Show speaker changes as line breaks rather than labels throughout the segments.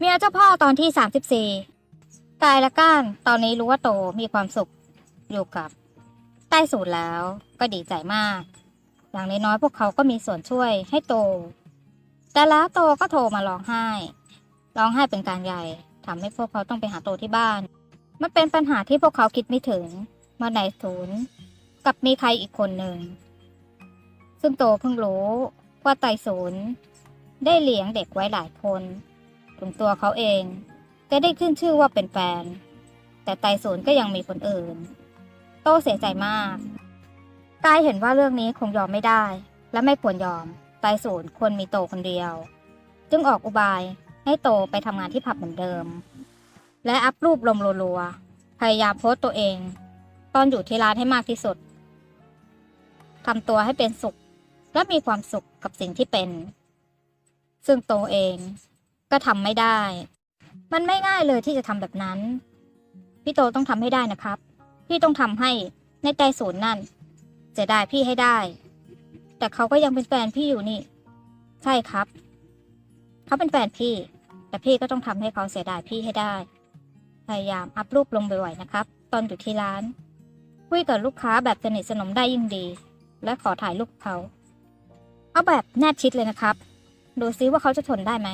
เมียเจ้าพ่อตอนที่ 34กายและก้าน ตอนนี้รู้ว่าโตมีความสุขอยู่กับใต้สูตรแล้วก็ดีใจมาก อย่างน้อยๆพวกเขาก็มีส่วนช่วยให้โต แต่แล้วโตก็โทรมาร้องไห้ ร้องไห้เป็นการใหญ่ทำให้พวกเขาต้องไปหาโตที่บ้าน มันเป็นปัญหาที่พวกเขาคิดไม่ถึงเมื่อในศูนย์กับมีใครอีกคนหนึ่ง ซึ่งโตเพิ่งรู้ว่าไตศูนย์ได้เลี้ยงเด็กไว้หลายคน ถึงตัวเขาเองจะได้ขึ้นชื่อว่าเป็นแฟน แต่ไต่ศูนย์ก็ยังมีคนอื่น โตเสียใจมากกายเห็นว่าเรื่องนี้คงยอมไม่ได้ และไม่ควรยอม ไต่ศูนย์ควรมีโตคนเดียว จึงออกอุบายให้โตไปทำงานที่ผับเหมือนเดิม และอัพรูปลมรัวๆพยายามโพสต์ตัวเอง ตอนอยู่ที่ร้านให้มากที่สุดทำตัวให้เป็นสุข และมีความสุขกับสิ่งที่เป็น ซึ่งโตเอง ก็ทำไม่ได้ มันไม่ง่ายเลยที่จะทำแบบนั้น พี่โตต้องทำให้ได้นะครับ พี่ต้องทำให้ในใจศูนย์นั่นจะได้พี่ให้ได้ แต่เขาก็ยังเป็นแฟนพี่อยู่นี่ ใช่ครับ เขาเป็นแฟนพี่ แต่พี่ก็ต้องทำให้เขาเสียดายพี่ให้ได้ พยายามอัพรูปลงบ่อยๆนะครับ ตอนอยู่ที่ร้าน คุยกับลูกค้าแบบสนิทสนมได้ยิ่งดี และขอถ่ายรูปเขา เอาแบบแนบชิดเลยนะครับ ดูซิว่าเขาจะทนได้ไหม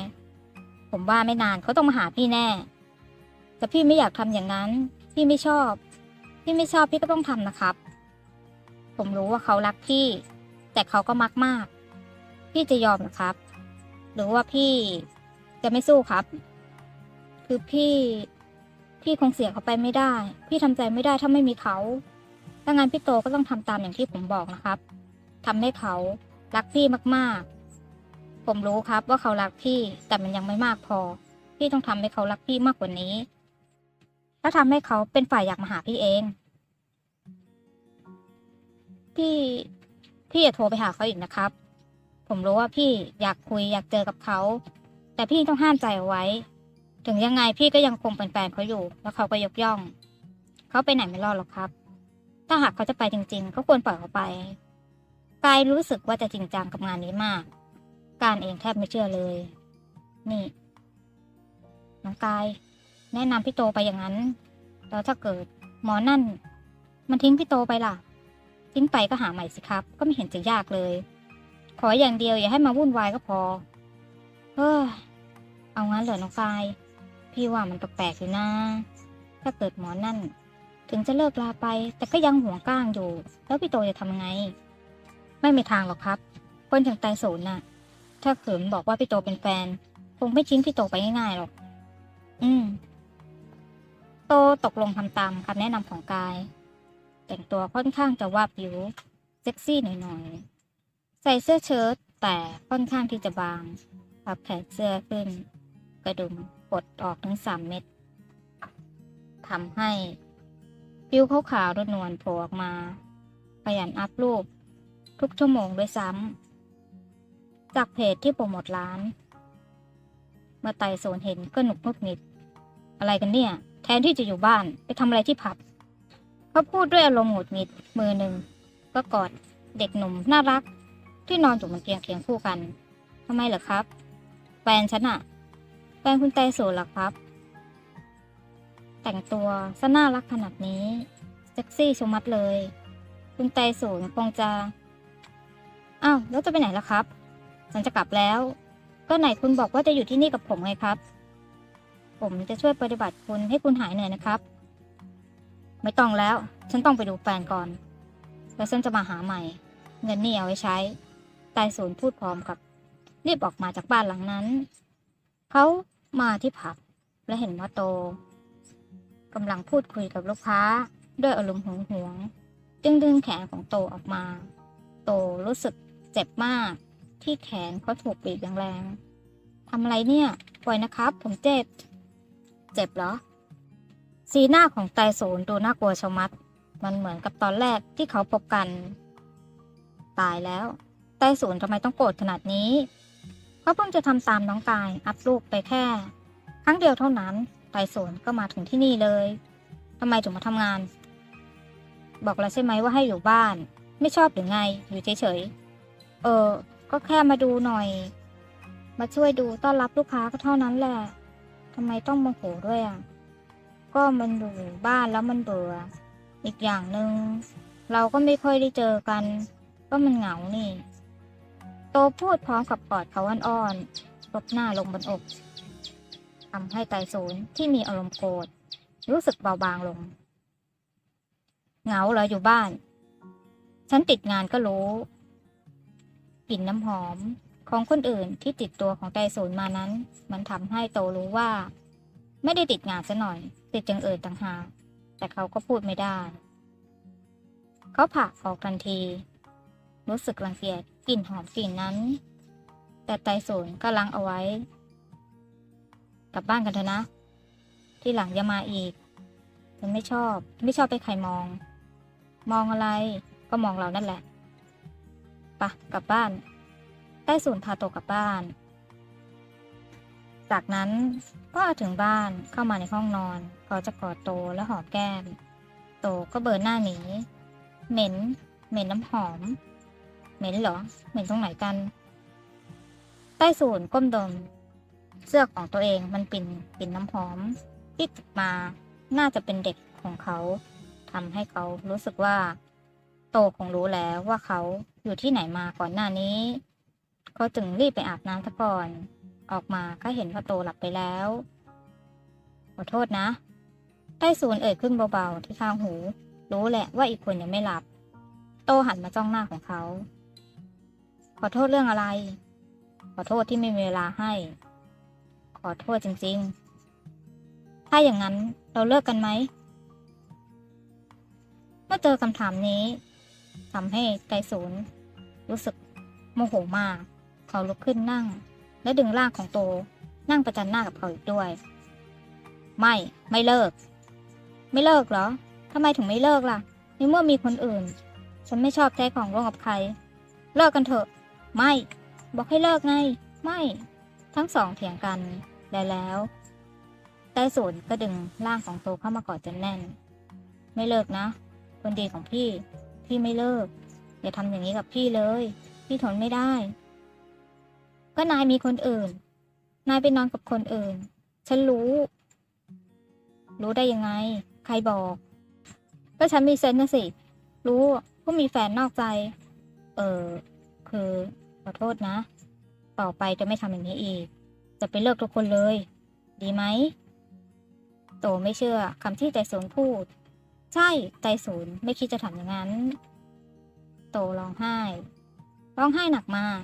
ผมว่าไม่นานเขาต้องมาหาพี่แน่ แต่พี่ไม่อยากทำอย่างนั้น พี่ไม่ชอบ พี่ไม่ชอบพี่ก็ต้องทำนะครับ ผมรู้ว่าเขารักพี่ แต่เขาก็มักมาก พี่จะยอมเหรอครับ หรือว่าพี่จะไม่สู้ครับ คือพี่ พี่คงเสียเขาไปไม่ได้ พี่ทำใจไม่ได้ถ้าไม่มีเขาถ้างั้นพี่โตก็ต้องทำตามอย่างที่ผมบอกนะครับทำให้เขารักพี่มากๆ ผมรู้ครับว่าเขารักพี่ แต่มันยังไม่มากพอ พี่ต้องทำให้เขารักพี่มากกว่านี้ แล้วทำให้เขาเป็นฝ่ายอยากมาหาพี่เอง พี่ พี่อย่าโทรไปหาเขาอีกนะครับ ผมรู้ว่าพี่อยากคุยอยากเจอกับเขา แต่พี่ต้องห้ามใจเอาไว้ ถึงยังไงพี่ก็ยังคงเป็นแฟนเขาอยู่ แล้วเขาก็ยกย่อง เขาไปไหนไม่รอดหรอกครับ ถ้าหากเขาจะไปจริงๆก็ควรปล่อยเขาไปกายรู้สึกว่าจะจริงจังกับงานนี้มาก การเองแทบไม่เชื่อเลย นี่ น้องกาย แนะนำพี่โตไปอย่างนั้น แล้วถ้าเกิดหมอนั่น มันทิ้งพี่โตไปล่ะ ทิ้งไปก็หาใหม่สิครับ ก็ไม่เห็นจะยากเลย ขออย่างเดียวอย่าให้มาวุ่นวายก็พอ เออเอางั้นเหรอน้องกาย พี่ว่ามันแปลกๆอยู่นะ ถ้าเกิดหมอนั่น ถึงจะเลิกลาไป แต่ก็ยังห่วงก้างอยู่ แล้วพี่โตจะทำไง ไม่มีทางหรอกครับ คนอย่างไตศูนน่ะ ถ้าเขิมบอกว่าพี่โตเป็นแฟน คงไม่ทิ้งพี่โตไปง่ายๆหรอก อืม โตตกลงทำตามคำแนะนำของกาย แต่งตัวค่อนข้างจะวาบวิว เซ็กซี่หน่อยๆ ใส่เสื้อเชิ้ตแต่ค่อนข้างที่จะบางพับแขนเสื้อขึ้น กระดุมปลดออกทั้งสามเม็ดทำให้ผิวขาวๆนวลๆโผล่ออกมา ขยันอัพรูป ทุกชั่วโมงด้วยซ้ำ จากเพจที่โปรโมทร้าน เมื่อไต่โซนเห็นก็หนุกนุกนิด อะไรกันเนี่ย แทนที่จะอยู่บ้านไปทำอะไรที่ผับเขาพูดด้วยอารมณ์หงุดหงิดมือหนึ่งก็กอดเด็กหนุ่มน่ารัก ที่นอนอยู่บนเตียงเคียงคู่กันทำไมเหรอครับแฟนฉันอะแฟนคุณไตโซนเหรอครับ แต่งตัวซะน่ารักขนาดนี้เซ็กซี่ชมัดเลย คุณไตโซนคงจะอ้าวแล้วจะไปไหนล่ะครับ ฉันจะกลับแล้ว ก็ไหนคุณบอกว่าจะอยู่ที่นี่กับผมไงครับ ผมจะช่วยปฏิบัติคุณให้คุณหายเหนื่อยนะครับ ไม่ต้องแล้ว ฉันต้องไปดูแฟนก่อน แล้วฉันจะมาหาใหม่ เงินนี่เอาไว้ใช้ ตายศูนย์พูดพร้อมกับ รีบออกมาจากบ้านหลังนั้น เขามาที่ผับและเห็นว่าโตกำลังพูดคุยกับลูกค้า ด้วยอารมณ์หงหวง จึงดึงแขนของโตออกมา โตรู้สึกเจ็บมาก ที่แขนเขาถูกบีบแรงทำอะไรเนี่ย ปล่อยนะครับ ผมเจ็บ เจ็บเหรอ สีหน้าของไตโสนดูน่ากลัวชะมัด มันเหมือนกับตอนแรกที่เขาพบกัน ตายแล้ว ไต้ศูนทำไมต้องโกรธขนาดนี้ เขาเพิ่งจะทำตามน้องกาย อัพรูปไปแค่ ครั้งเดียวเท่านั้น ไต้ศูนก็มาถึงที่นี่เลยทำไมถึงมาทำงาน บอกแล้วใช่ไหมว่าให้อยู่บ้าน ไม่ชอบหรือไง อยู่เฉยๆ เออ ก็แค่มาดูหน่อย มาช่วยดูต้อนรับลูกค้าก็เท่านั้นแหละทำไมต้องโมโหด้วยอะ ก็มันอยู่บ้านแล้วมันเบื่อ อีกอย่างหนึ่งเราก็ไม่ค่อยได้เจอกัน ก็มันเหงานี่ โตพูดพร้อมกับกอดเขาอ่อนๆลบหน้าลงบนอกทำให้ไตศูนย์ที่มีอารมณ์โกรธรู้สึกเบาบางลง เหงาเหรออยู่บ้าน ฉันติดงานก็รู้ กลิ่นน้ำหอมของคนอื่นที่ติดตัวของไตศูนย์มานั้น มันทำให้โตรู้ว่า ไม่ได้ติดงานซะหน่อย ติดจังเอิญต่างหากแต่เขาก็พูดไม่ได้ เขาผลักออกทันที รู้สึกรังเกียจกลิ่นหอมกลิ่นนั้น แต่ไตศูนย์ก็ลังเอาไว้ กลับบ้านกันเถอะนะ ที่หลังอย่ามาอีกฉันไม่ชอบ ไม่ชอบไปใครมอง มองอะไรก็มองเรานั่นแหละะกลับบ้านใต้ศูนย์พาโตกลับบ้าน จากนั้นก็ถึงบ้านเข้ามาในห้องนอนเขาจะกอดโตและหอมแก้ม โตก็เบิร์นหน้าหนี เหม็น เหม็นน้ำหอม เหม็นเหรอ เหม็นตรงไหนกัน ใต้ศูนย์ก้มดม เสื้อของตัวเองมันปิ่นกลิ่นน้ำหอม ที่ติดมาน่าจะเป็นเด็กของเขาทำให้เขารู้สึกว่า โตคงรู้แล้วว่าเขา อยู่ที่ไหนมาก่อนหน้านี้เขาจึงรีบไปอาบน้ำซะก่อน ออกมาก็เห็นว่าโตหลับไปแล้ว ขอโทษนะใต้ศูนย์เอ่ยขึ้นเบาๆที่ข้างหู รู้แหละว่าอีกคนยังไม่หลับ โตหันมาจ้องหน้าของเขา ขอโทษเรื่องอะไร ขอโทษที่ไม่มีเวลาให้ ขอโทษจริงๆ ถ้าอย่างนั้นเราเลิกกันไหมเมื่อเจอคำถามนี้ทำให้ไกศูนย์ รู้สึกโมโหมาก เขาลุกขึ้นนั่ง และดึงร่างของโต นั่งประจันหน้ากับเขาอีกด้วย ไม่ไม่เลิก ไม่เลิกเหรอทำไมถึงไม่เลิกล่ะในเมื่อมีคนอื่น ฉันไม่ชอบใช้ของร่วมกับใคร เลิกกันเถอะ ไม่ บอกให้เลิกไง ไม่ ทั้งสองเถียงกันและแล้วไต้ศูนก็ดึงร่างของโตเข้ามากอดจนแน่น ไม่เลิกนะ คนดีของพี่ พี่ไม่เลิก อย่าทำอย่างนี้กับพี่เลย พี่ทนไม่ได้ ก็นายมีคนอื่น นายไปนอนกับคนอื่น ฉันรู้ รู้ได้ยังไง ใครบอก ก็ฉันมีเซนนะสิ รู้ว่ามีแฟนนอกใจ เออคือขอโทษนะ ต่อไปจะไม่ทำอย่างนี้อีก จะไปเลิกทุกคนเลย ดีไหม โตไม่เชื่อคำที่ใจศูนพูด ใช่ใจศูนไม่คิดจะทำอย่างนั้น โตร้องไห้ ร้องไห้หนักมาก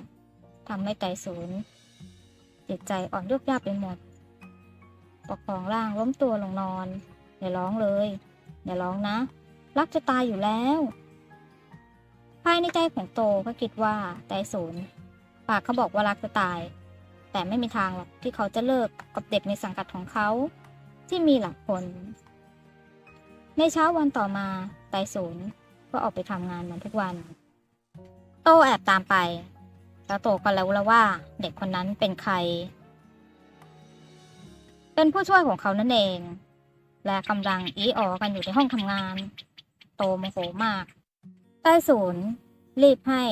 ทำให้ใจศูนย์จิตใจอ่อนยุบยาบไปหมดประคองร่างล้มตัวลงนอน อย่าร้องเลย อย่าร้องนะ รักจะตายอยู่แล้ว ภายในใจของโตก็คิดว่าใจศูนย์ปากเขาบอกว่ารักจะตาย แต่ไม่มีทางหรอกที่เขาจะเลิกกับเด็กในสังกัดของเขา ที่มีหลักคนในเช้าวันต่อมาไตศูนย์ก็ออกไปทำงานเหมือนทุกวัน โตแอบตามไป แล้วโตก็รู้แล้วว่าเด็กคนนั้นเป็นใคร เป็นผู้ช่วยของเขานั่นเอง และกำลังอีออกันอยู่ในห้องทำงาน โตโมโหมาก ใต้ศูนย์รีบให้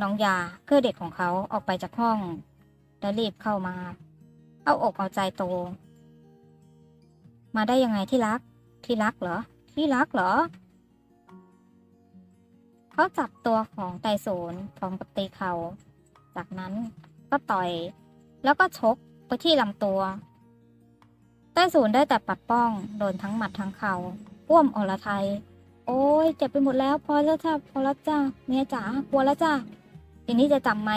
น้องยาเพื่อเด็กของเขาออกไปจากห้อง แล้วรีบเข้ามา เอาอกเอาใจโต มาได้ยังไงที่รัก ที่รักเหรอ ที่รักเหรอ เขาจับตัวของไตโซนพร้อมกับตีเขา จากนั้นก็ต่อย แล้วก็ชกไปที่ลำตัวไต้ศูนย์ได้แต่ปัดป้อง โดนทั้งหมัดทั้งเขา่าอ้วมอรไทย โอ้ยเจ็บไปหมดแล้ว พอแล้วจ้าพอแล้วจ้าเมียจ๋ากลัวแล้วจ้าทีนี้จะจำไหม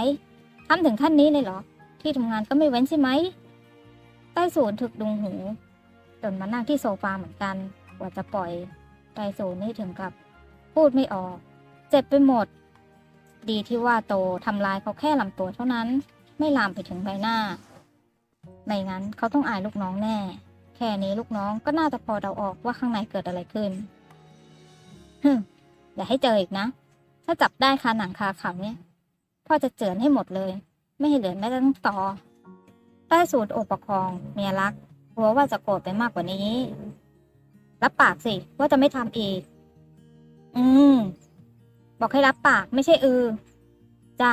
ทำถึงขั้นนี้เลยเหรอ ที่ทำงานก็ไม่เว้นใช่ไหมไต้ศูนย์ถึกดุงหูจนมานั่งที่โซฟาเหมือนกันกว่าจะปล่อยไต้ศูนย์นี่ถึงกับ พูดไม่ออก เจ็บไปหมด ดีที่ว่าโตทำลายเขาแค่ลำตัวเท่านั้น ไม่ลามไปถึงใบหน้า ไม่งั้นเขาต้องอายลูกน้องแน่ แค่นี้ลูกน้องก็น่าจะพอเดาออกว่าข้างในเกิดอะไรขึ้นฮึอย่าให้เจออีกนะ ถ้าจับได้คาหนังคาเขาเนี่ยพ่อจะเจือนให้หมดเลย ไม่ให้เหลือแม้แต่ต้องต่อใต้สูตรโอประคอง เมียรักกลัวว่าจะโกรธไปมากกว่านี้ รับปากสิว่าจะไม่ทำอีก อืม บอกให้รับปากไม่ใช่อือ จ้า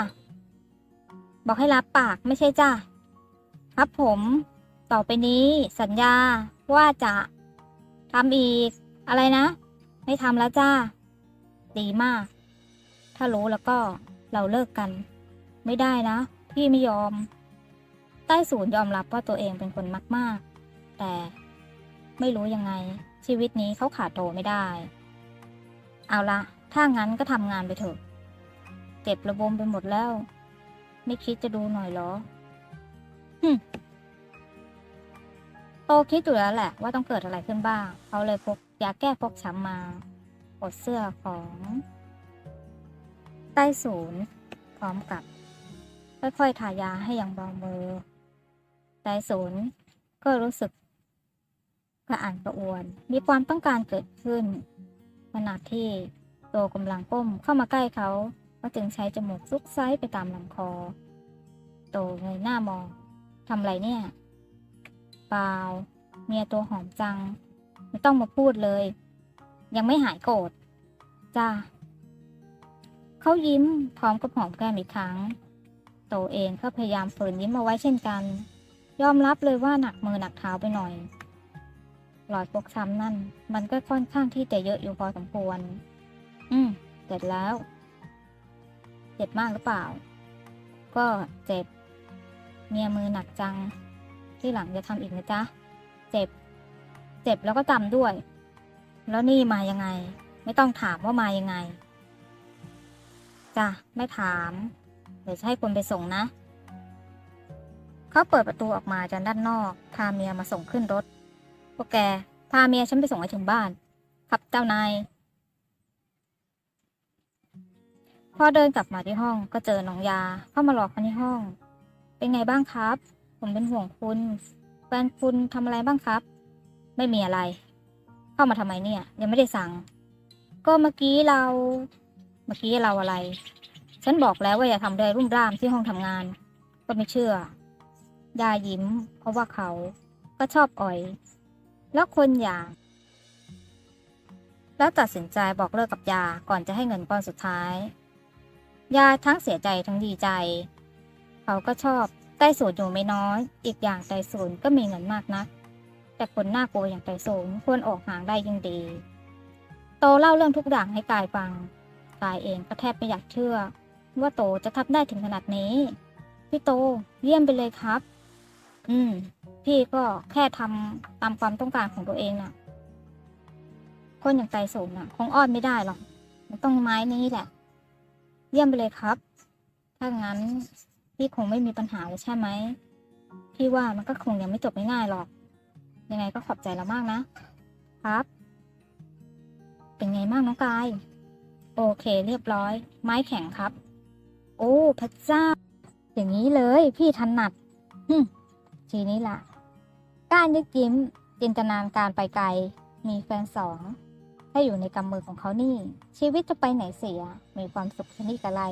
บอกให้รับปากไม่ใช่จ้าครับผม ต่อไปนี้สัญญาว่าจะทำอีก อะไรนะ ไม่ทำแล้วจ้า ดีมาก ถ้ารู้แล้วก็เราเลิกกัน ไม่ได้นะ พี่ไม่ยอม ใต้ศูนย์ยอมรับว่าตัวเองเป็นคนมาก ๆ แต่ไม่รู้ยังไง ชีวิตนี้เขาขาดโตไม่ได้ เอาละ ถ้างั้นก็ทำงานไปเถอะ เจ็บระบมไปหมดแล้ว ไม่คิดจะดูหน่อยเหรอหึโตคิดอยู่แล้วแหละว่าต้องเกิดอะไรขึ้นบ้าง เขาเลยพกยาแก้ฟกช้ำมาปลดเสื้อของใต้ศูนย์พร้อมกับ ค่อยๆทายาให้อย่างเบามือใต้ศูนย์ก็รู้สึกกระอ่านกระอวน มีความต้องการเกิดขึ้นขณะที่ โตกำลังก้มเข้ามาใกล้เขาก็จึงใช้จมูกซุกไซไปตามลำคอ โตเงยหน้ามองทำไรเนี่ยเปล่าเมียตัวหอมจัง ไม่ต้องมาพูดเลย ยังไม่หายโกรธจ้าเขายิ้มพร้อมกับหอมแก้มอีกครั้ง โตเองก็พยายามฝืนยิ้มเอาไว้เช่นกัน ยอมรับเลยว่าหนักมือหนักเท้าไปหน่อยรอยฟกช้ำนั่น มันก็ค่อนข้างที่จะเยอะอยู่พอสมควร อืมเสร็จแล้ว เจ็บมากหรือเปล่า ก็เจ็บ เมียมือหนักจัง ที่หลังจะทำอีกนะจ๊ะ เจ็บ เจ็บแล้วก็จำด้วย แล้วนี่มายังไง ไม่ต้องถามว่ามายังไง จ้ะ ไม่ถาม เดี๋ยวจะให้คนไปส่งนะ เขาเปิดประตูออกมาจากด้านนอก พาเมียมาส่งขึ้นรถพวกแก พาเมียฉันไปส่งให้ถึงบ้าน ครับเจ้านาย พอเดินกลับมาที่ห้องก็เจอน้องยาเข้ามารอเขาในห้อง เป็นไงบ้างครับ ผมเป็นห่วงคุณ แฟนคุณทำอะไรบ้างครับ ไม่มีอะไร เข้ามาทำไมเนี่ย ยังไม่ได้สั่ง ก็เมื่อกี้เรา เมื่อกี้เราอะไร ฉันบอกแล้วว่าอย่าทำเรื่องรุ่มร่ามที่ห้องทำงาน ก็ไม่เชื่อยายิ้ม เพราะว่าเขาก็ชอบอ่อย แล้วคนอย่าง แล้วตัดสินใจบอกเลิกกับยาก่อนจะให้เงินก้อนสุดท้าย ยาทั้งเสียใจทั้งดีใจ เขาก็ชอบไต้สูนอยู่ไม่น้อย อีกอย่างไต้สูนก็มีเงินมากนะแต่คนน่ากลัวอย่างไต้สูนควรออกห่างได้ยิ่งดี โตเล่าเรื่องทุกอย่างให้กายฟัง กายเองก็แทบไม่อยากเชื่อ ว่าโตจะทำได้ถึงขนาดนี้ พี่โตเยี่ยมไปเลยครับ อืม พี่ก็แค่ทำตามความต้องการของตัวเองน่ะ คนอย่างไตรสูงน่ะ คงอ้อนไม่ได้หรอกมันต้องไม้นี้แหละ เยี่ยมไปเลยครับ ถ้างั้นพี่คงไม่มีปัญหาเลยใช่ไหม พี่ว่ามันก็คงยังไม่จบง่ายๆหรอก ยังไงก็ขอบใจเรามากนะ ครับ เป็นไงบ้างน้องกาย โอเคเรียบร้อย ไม้แข็งครับ โอ้พระเจ้า อย่างนี้เลยพี่ถนัดหึทีนี้ล่ะการนึกยิ้มจินตนาการไปไกล มีแฟนสอง ถ้าอยู่ในกำมือของเขานี่ ชีวิตจะไปไหนเสีย มีความสุขชนิดอะไร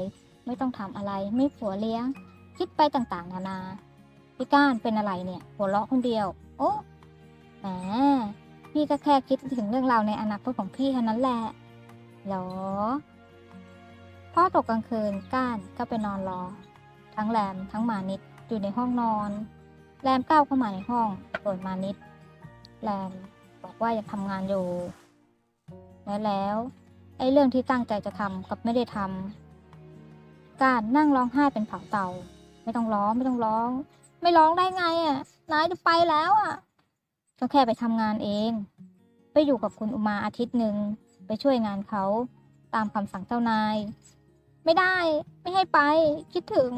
ไม่ต้องทำอะไร ไม่ผัวเลี้ยง คิดไปต่างๆ นานา พี่ก้านเป็นอะไรเนี่ย หัวเราะคนเดียว โอ้แหมพี่ก็แค่คิดถึงเรื่องราวในอนาคตของพี่เท่านั้นแหละเหรอพ่อตกกลางคืนก้านก็ไปนอนรอ ทั้งแรมทั้งมานิดอยู่ในห้องนอน แรมก้าวเข้ามาในห้องเปิดมานิดแรมบอกว่ายังทำงานอยู่ แล้วแล้วไอ้เรื่องที่ตั้งใจจะทำกับไม่ได้ทำการนั่งร้องไห้เป็นเผาเตา ไม่ต้องร้องไม่ต้องร้อง ไม่ร้องได้ไงอะนายจะไปแล้วอะก็แค่ไปทำงานเอง ไปอยู่กับคุณอุมาอาทิตย์หนึ่งไปช่วยงานเขาตามคำสั่งเจ้านาย ไม่ได้ไม่ให้ไปคิดถึง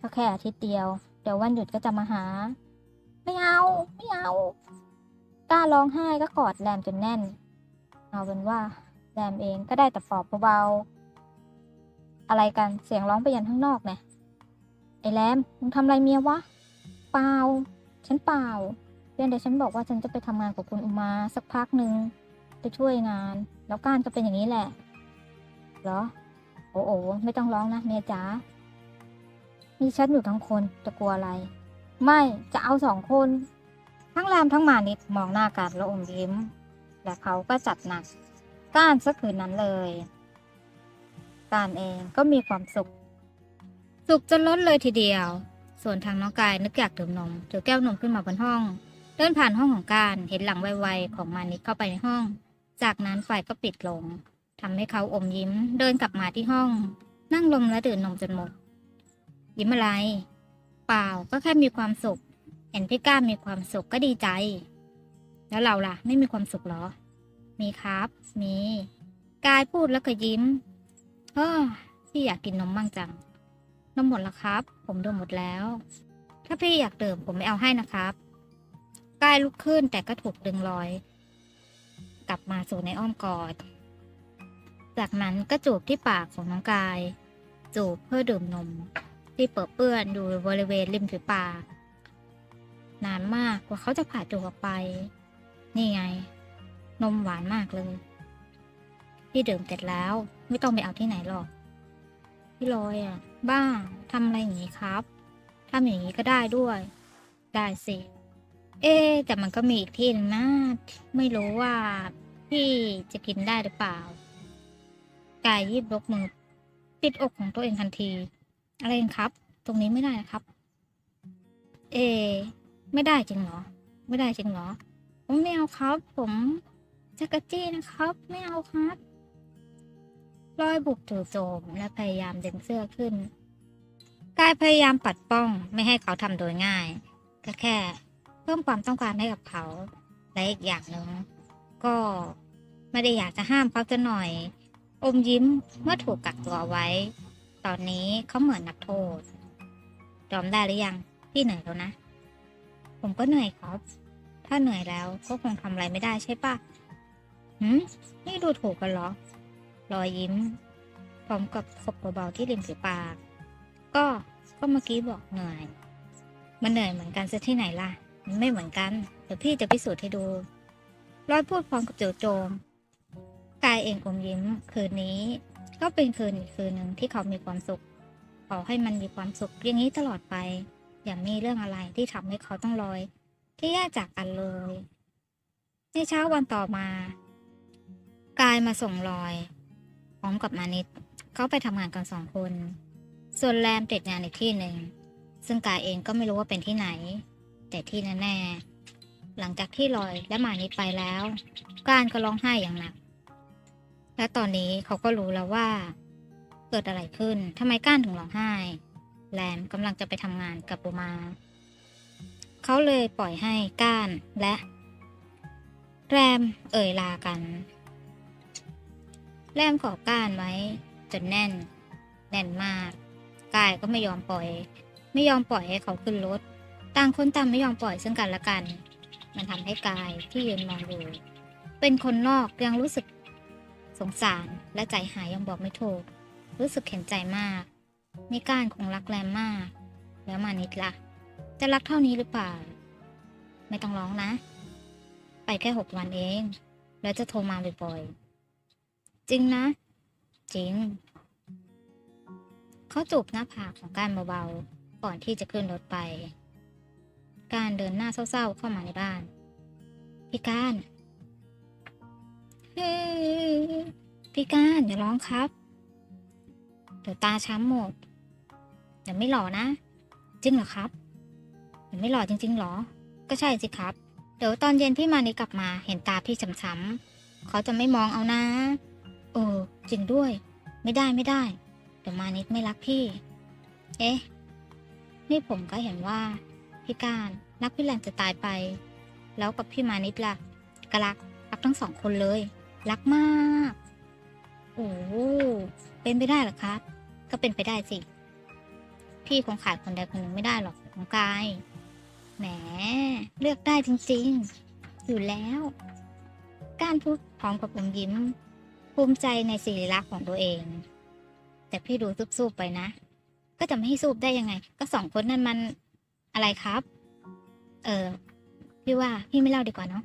ก็แค่อาทิตย์เดียว เดี๋ยววันหยุดก็จะมาหา ไม่เอา ไม่เอา กล้าร้องไห้ก็กอดแรมจนแน่น เอาเป็นว่าแรมเองก็ได้แต่ปอบเบาๆอะไรกันเสียงร้องไปยันข้างนอกเนี่ยไอ้แรมมึงทำอะไรเมียวะ เปล่า ฉันเปล่าเพียงแต่ฉันบอกว่าฉันจะไปทำงานกับคุณอุมาสักพักหนึ่งไปช่วยงาน แล้วก้านก็เป็นอย่างนี้แหละเหรอ โอ้โอไม่ต้องร้องนะเมียจ๋ามีฉันอยู่ทั้งคนจะกลัวอะไร ไม่จะเอาสองคน ทั้งแรมทั้งมานิดมองหน้ากันแล้วอมยิ้ม และเขาก็จัดหนัก ก้านสักคืนนั้นเลย กานเองก็มีความสุข สุขจนล้นเลยทีเดียว ส่วนทางน้องกายนึกอยากดื่มนมถือแก้วนมขึ้นมาบนห้อง เดินผ่านห้องของการเห็นหลังไวๆของมานิดเข้าไปในห้อง จากนั้นไฟก็ปิดลงทำให้เขาอมยิ้ม เดินกลับมาที่ห้อง นั่งลมและดื่มนมจนหมด ยิ้มอะไร เปล่าก็แค่มีความสุขเห็นพี่ก้ามีความสุขก็ดีใจ แล้วเราล่ะ ไม่มีความสุขหรอ มีครับ มี กายพูดแล้วก็ยิ้มเออพี่อยากกินนมบ้างจัง นมหมดแล้วครับ ผมดื่มหมดแล้ว ถ้าพี่อยากดื่มผมไม่เอาให้นะครับ กายลุกขึ้นแต่ก็ถูกดึงลอย กลับมาสู่ในอ้อมกอด จากนั้นก็จูบที่ปากของน้องกาย จูบเพื่อดื่มนม ที่เปื้อนเปื้อนอยู่บริเวณริมฝีปาก นานมากกว่าเขาจะผ่าจูบออกไป นี่ไง นมหวานมากเลย พี่ดื่มเสร็จแล้ว ไม่ต้องไปเอาที่ไหนหรอก พี่ลอยอะ บ้าทำอะไรอย่างนี้ครับทำอย่างนี้ก็ได้ด้วย ได้สิ เอ๊แต่มันก็มีอีกที่นึงนะไม่รู้ว่าพี่จะกินได้หรือเปล่า กายยีบยกมือปิดอกของตัวเองทันที อะไรครับ ตรงนี้ไม่ได้นะครับ เอ ไม่ได้จริงเหรอ ไม่ได้จริงเหรอ ผมไม่เอาครับ ผม จักรจี้นะครับ ไม่เอาครับรอยบุกจู่โจมและพยายามดึงเสื้อขึ้นกายพยายามปัดป้องไม่ให้เขาทำโดยง่าย ก็แค่ เพิ่มความต้องการให้กับเขา และอีกอย่างหนึ่งก็ไม่ได้อยากจะห้ามเขาจะหน่อย อมยิ้มเมื่อถูกกักตัวไว้ ตอนนี้เขาเหมือนนักโทษยอมได้หรือยัง พี่เหนื่อยแล้วนะ ผมก็เหนื่อยครับ ถ้าเหนื่อยแล้วก็คงทำอะไรไม่ได้ใช่ปะ หืมนี่ดูถูกกันเหรอ รอยยิ้ม พร้อมกับขบเบาๆที่ริมฝีปาก ก็ก็เมื่อกี้บอกเหนื่อย มันเหนื่อยเหมือนกันซะที่ไหนล่ะ มันไม่เหมือนกัน เดี๋ยวพี่จะพิสูจน์ให้ดูรอยพูดพร้อมกับเจโจม กายเองอมยิ้ม คืนนี้ ก็เป็นคืนอีกคืนหนึ่งที่เขามีความสุข ขอให้มันมีความสุขอย่างนี้ตลอดไป อย่ามีเรื่องอะไรที่ทำให้เขาต้องลอย ที่แยกจากกันเลย ในเช้าวันต่อมา กายมาส่งลอย พร้อมกับมานิดเขาไปทำงานกันสองคน ส่วนแรมติดงานอีกที่หนึ่ง ซึ่งกายเองก็ไม่รู้ว่าเป็นที่ไหน แต่ที่แน่ๆหลังจากที่ลอยและมานิดไปแล้ว การก็ร้องไห้อย่างหนัก และตอนนี้เขาก็รู้แล้วว่า เกิดอะไรขึ้นทำไมก้านถึงร้องไห้ แรมกำลังจะไปทำงานกับปูมา เขาเลยปล่อยให้ก้านและ แรมเอ่ยลากัน แรมขอก้านไว้จนแน่น แน่นมากกายก็ไม่ยอมปล่อย ไม่ยอมปล่อยให้เขาขึ้นรถ ต่างคนต่างไม่ยอมปล่อยซึ่งกันและกัน มันทำให้กายที่ยืนมองอยู่เป็นคนนอกยังรู้สึกสงสารและใจหายยังบอกไม่ถูก รู้สึกเห็นใจมากนี่ก้านคงรักแรมมาก แล้วมานิดละ่ะ จะรักเท่านี้หรือเปล่า ไม่ต้องร้องนะ ไปแค่หกวันเอง แล้วจะโทรมาบ่อยๆ จริงนะ จริง เขาจูบหน้าผากของการเบาๆ ก่อนที่จะขึ้นรถไป การเดินหน้าเศร้าๆเข้ามาในบ้าน พี่การเฮ้ยพี่การอย่าร้องครับ เดี๋ยวตาช้ำหมดเดี๋ยวไม่หล่อนะ จริงเหรอครับเดี๋ยวไม่หล่อจริงๆหรอ ก็ใช่สิครับ เดี๋ยวตอนเย็นพี่มานี่กลับมาเห็นตาพี่ช้ำๆเขาจะไม่มองเอานะ เออ จริงด้วย ไม่ได้ไม่ได้ เดี๋ยวมานิดไม่รักพี่ เอ๊ะ นี่ผมก็เห็นว่า พี่การรักพี่แหลมจะตายไป แล้วกับพี่มานิดล่ะก็รักรักทั้งสองคนเลย รักมาก โอ้เป็นไปได้หรอครับ ก็เป็นไปได้สิ พี่คงขาดคนใดคนหนึ่งไม่ได้หรอกของกาย แหม เลือกได้จริงๆ อยู่แล้ว การพูดพร้อมกับอมยิ้ม ภูมิใจในสิริลักษณ์ของตัวเอง แต่พี่ดูซุบๆไปนะ ก็จะไม่ให้ซูบได้ยังไง ก็สองคนนั้นมันอะไรครับ เออพี่ว่าพี่ไม่เล่าดีกว่าเนาะ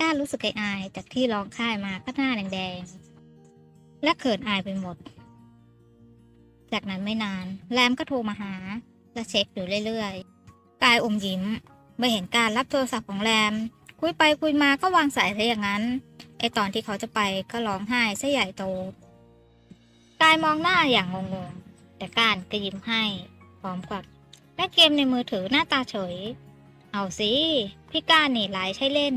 กล้ารู้สึกอายจากที่ร้องไห้มาก็หน้าแดงๆ และเขินอายไปหมด จากนั้นไม่นาน แรมก็โทรมาหา และเช็คอยู่เรื่อยๆ กายอมยิ้มเมื่อเห็นการรับโทรศัพท์ของแรม คุยไปคุยมาก็วางสายซะอย่างนั้น ไอตอนที่เขาจะไปก็ร้องไห้ซะใหญ่โต กายมองหน้าอย่างงงๆ แต่การก็ยิ้มให้พร้อมกับเล่นเกมในมือถือหน้าตาเฉย เอาสิ พี่ก้านี่หลายใช่เล่น